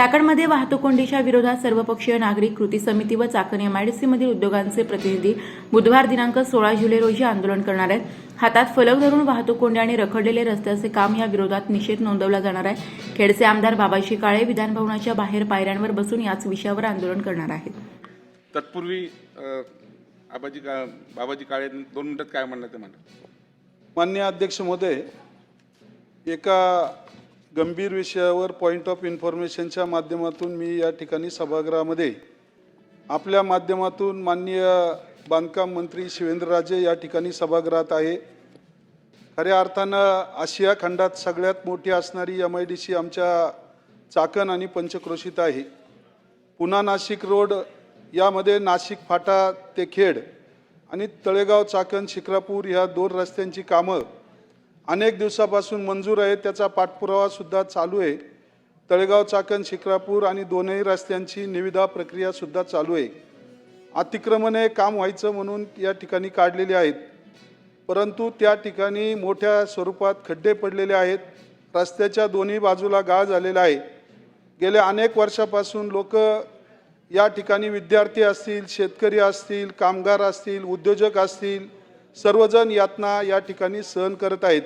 चाकणमध्ये वाहतूक कोंडीच्या विरोधात सर्वपक्षीय नागरिक कृती समिती व चाकण एमआयडीसी मधील उद्योगांचे प्रतिनिधी बुधवार दिनांक सोळा जुलै रोजी आंदोलन करणार आहेत. हातात फलक धरून वाहतूक कोंडी आणि रखडलेले रस्त्याचे काम या विरोधात निषेध नोंदवला जाणार आहे. खेडचे आमदार बाबाजी काळे विधानभवनाच्या बाहेर पायऱ्यांवर बसून याच विषयावर आंदोलन करणार आहेत. तत्पूर्वी अ, आबाजी का बाबाजी काळे दोन मिनिटात काय म्हणणं ते म्हणा. मान्य अध्यक्ष महोदय एका गंभीर विषयावर पॉईंट ऑफ इन्फॉर्मेशनच्या माध्यमातून मी या ठिकाणी सभागृहामध्ये आपल्या माध्यमातून माननीय बांधकाम मंत्री शिवेंद्रराजे या ठिकाणी सभागृहात आहे. खऱ्या अर्थानं आशिया खंडात सगळ्यात मोठी असणारी एम आय डी सी आमच्या चाकण आणि पंचक्रोशीत आहे. पुन्हा नाशिक रोड यामध्ये नाशिक फाटा ते खेड आणि तळेगाव चाकण शिक्रापूर ह्या दोन रस्त्यांची कामं अनेक दिवसापासून मंजूर आहे त्याचा पाठपुरावासुद्धा चालू आहे. तळेगाव चाकण शिक्रापूर आणि दोनही रस्त्यांची निविदा प्रक्रियासुद्धा चालू आहे. अतिक्रमणे काम व्हायचं म्हणून या ठिकाणी काढलेले आहेत. परंतु त्या ठिकाणी मोठ्या स्वरूपात खड्डे पडलेले आहेत. रस्त्याच्या दोन्ही बाजूला गाळ झालेला आहे. गेल्या अनेक वर्षापासून लोक या ठिकाणी विद्यार्थी असतील शेतकरी असतील कामगार असतील उद्योजक असतील सर्वजण यातना या ठिकाणी सहन करत आहेत.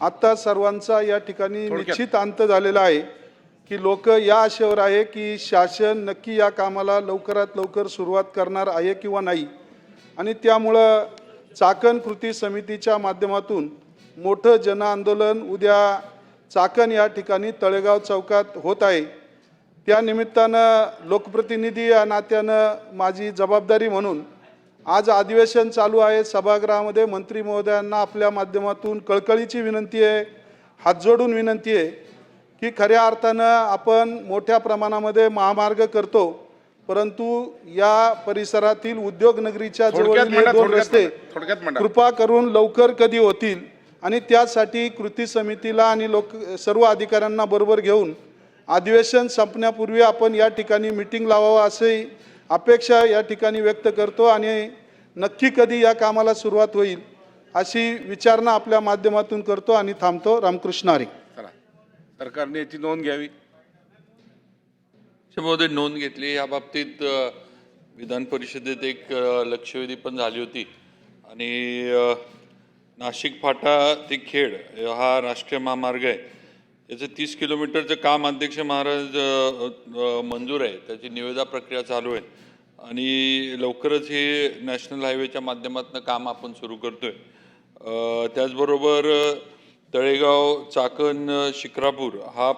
आत्ता सर्वांचा या ठिकाणी निश्चित अंत झालेला आहे की लोक या आशेवर आहे की शासन नक्की या कामाला लवकरात लवकर सुरुवात करणार आहे किंवा नाही. आणि त्यामुळं चाकण कृती समितीच्या माध्यमातून मोठं जनआंदोलन उद्या चाकण या ठिकाणी तळेगाव चौकात होत आहे. त्या निमित्तानं लोकप्रतिनिधी या नात्यानं माझी जबाबदारी म्हणून आज अधिवेशन चालू आहे सभागृहामध्ये मंत्री महोदयांना आपल्या माध्यमातून कळकळीची विनंती आहे हात जोडून विनंती आहे की खऱ्या अर्थानं आपण मोठ्या प्रमाणामध्ये महामार्ग करतो परंतु या परिसरातील उद्योग नगरीच्या थोडक्यात जवळील म्हणा, दोन थोडक्यात रस्ते. कृपा करून लवकर कधी होतील आणि त्यासाठी कृती समितीला आणि लोक सर्व अधिकाऱ्यांना बरोबर घेऊन अधिवेशन संपण्यापूर्वी आपण या ठिकाणी मिटिंग लावावं अशी अपेक्षा या ठिकाणी व्यक्त करतो आणि नक्की कधी या कामाला सुरुवात होईल अशी विचारणा आपल्या माध्यमातून करतो आणि थांबतो रामकृष्ण हरी. चला सरकारने याची नोंद घ्यावी. महोदय नोंद घेतली. या बाबतीत विधान परिषदेत एक लक्षवेधी पण झाली होती. आणि नाशिक फाटा ते खेड हा राष्ट्रीय महामार्ग आहे. याचं तीस किलोमीटरचं काम अध्यक्ष महाराज मंजूर आहे. त्याची निविदा प्रक्रिया चालू आहे. आणि लवकरच हे नॅशनल हायवेच्या माध्यमातून काम आपण सुरू करतोय. त्याचबरोबर तळेगाव चाकण शिक्रापूर हा